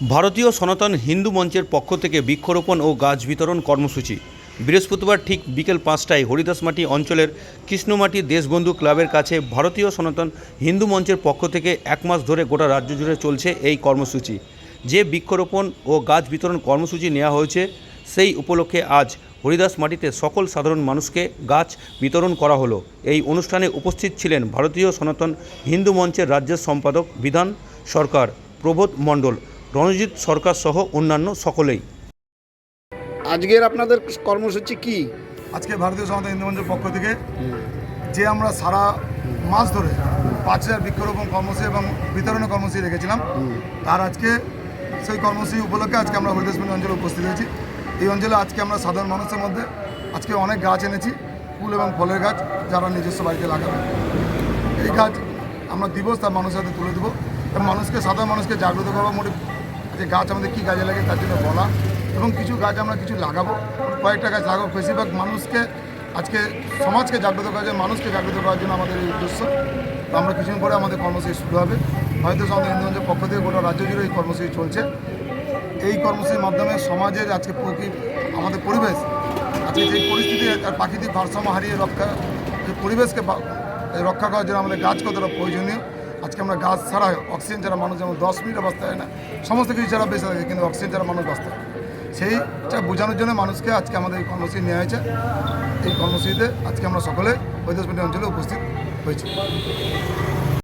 ভারতীয় সনাতন হিন্দু মঞ্চের পক্ষ থেকে বৃক্ষরোপণ ও গাছ বিতরণ কর্মসূচি। বৃহস্পতিবার ঠিক বিকেল পাঁচটায় হরিদাসমাটি অঞ্চলের কৃষ্ণমাটি দেশবন্ধু ক্লাবের কাছে ভারতীয় সনাতন হিন্দু মঞ্চের পক্ষ থেকে এক মাস ধরে গোটা রাজ্য জুড়ে চলছে এই কর্মসূচি। যে বৃক্ষরোপণ ও গাছ বিতরণ কর্মসূচি নেওয়া হয়েছে, সেই উপলক্ষে আজ হরিদাস মাটিতে সকল সাধারণ মানুষকে গাছ বিতরণ করা হলো। এই অনুষ্ঠানে উপস্থিত ছিলেন ভারতীয় সনাতন হিন্দু মঞ্চের রাজ্যের সম্পাদক বিধান সরকার প্রবোধ মণ্ডল রণজিৎ সরকার সহ অন্যান্য সকলেই। আজকের আপনাদের কর্মসূচি কি? আজকে ভারতীয় সমাজ হিন্দু মঞ্চের পক্ষ থেকে যে আমরা সারা মাস ধরে পাঁচ হাজার বৃক্ষরোপণ কর্মসূচি এবং বিতরণের কর্মসূচি রেখেছিলাম। তার আজকে সেই কর্মসূচি উপলক্ষে আজকে আমরা হরিদাসপুর অঞ্চলে উপস্থিত হয়েছি। এই অঞ্চলে আজকে আমরা সাধারণ মানুষের মধ্যে আজকে অনেক গাছ এনেছি ফুল এবং ফলের গাছ যারা নিজস্ব বাড়িতে লাগাবে। এই গাছ আমরা দিবস তার মানুষের হাতে তুলে দেবো এবং মানুষকে সাধারণ মানুষকে জাগ্রত করার মোটে যে গাছ আমাদের কী কাজে লাগে তার জন্য বলা এবং কিছু গাছ আমরা কিছু লাগাবো। কয়েকটা গাছ লাগাবো। বেশিরভাগ মানুষকে আজকে সমাজকে জাগ্রত করার জন্য, মানুষকে জাগ্রত করার জন্য আমাদের এই উদ্দেশ্য। আমরা কিছুদিন পরে আমাদের কর্মসূচি শুরু হবে। হয়তো আমাদের হিন্দুগঞ্জের পক্ষ থেকে গোটা রাজ্য জুড়ে এই কর্মসূচি চলছে। এই কর্মসূচির মাধ্যমে সমাজের আজকে প্রকৃতি আমাদের পরিবেশ, আজকে যে পরিস্থিতি আর প্রাকৃতিক ভারসাম্য হারিয়ে রক্ষা যে পরিবেশকে রক্ষা করার জন্য আমাদের গাছ কতটা প্রয়োজনীয় আজকে আমরা গাছ ছাড়া অক্সিজেন ছাড়া মানুষ যেমন দশ মিনিটে বাঁচতে হয় না, সমস্ত কিছু ছাড়া বেঁচে থাকে, কিন্তু অক্সিজেন ছাড়া মানুষ বাঁচতে হয় সেইটা বোঝানোর জন্য মানুষকে আজকে আমাদের এই কর্মসূচি নেওয়া হয়েছে। এই কর্মসূচিতে আজকে আমরা সকলে বৈদেশপল্লী অঞ্চলে উপস্থিত হয়েছি।